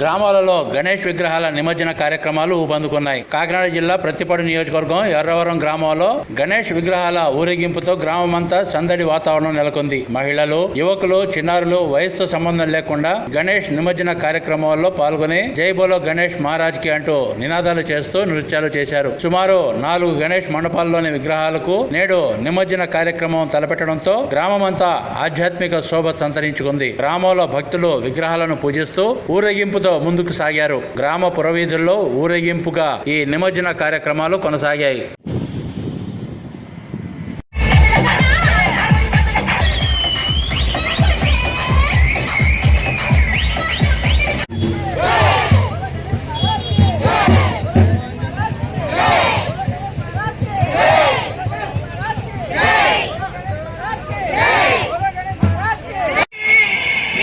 గ్రామాలలో గణేష్ విగ్రహాల నిమజ్జన కార్యక్రమాలు ఊపందుకున్నాయి. కాకినాడ జిల్లా ప్రతిపాడు నియోజకవర్గం ఎర్రవరం గ్రామంలో గణేష్ విగ్రహాల ఊరేగింపుతో గ్రామమంతా సందడి వాతావరణం నెలకొంది. మహిళలు యువకులు చిన్నారులు వయసుతో సంబంధం లేకుండా గణేష్ నిమజ్జన కార్యక్రమాల్లో పాల్గొని జై బోలో గణేష్ మహారాజ్కి అంటూ నినాదాలు చేస్తూ నృత్యాలు చేశారు. సుమారు నాలుగు గణేష్ మండపాల్లోని విగ్రహాలకు నేడు నిమజ్జన కార్యక్రమం తలపెట్టడంతో గ్రామమంతా ఆధ్యాత్మిక శోభ సంతరించుకుంది. గ్రామంలో భక్తులు విగ్రహాలను పూజిస్తూ ఊరేగింపుతో ముందుకు సాగారు గ్రామ పురవీధుల్లో ఊరేగింపుగా ఈ నిమజ్జన కార్యక్రమాలు కొనసాగాయి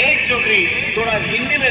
एक छोकरी थोड़ा हिंदी में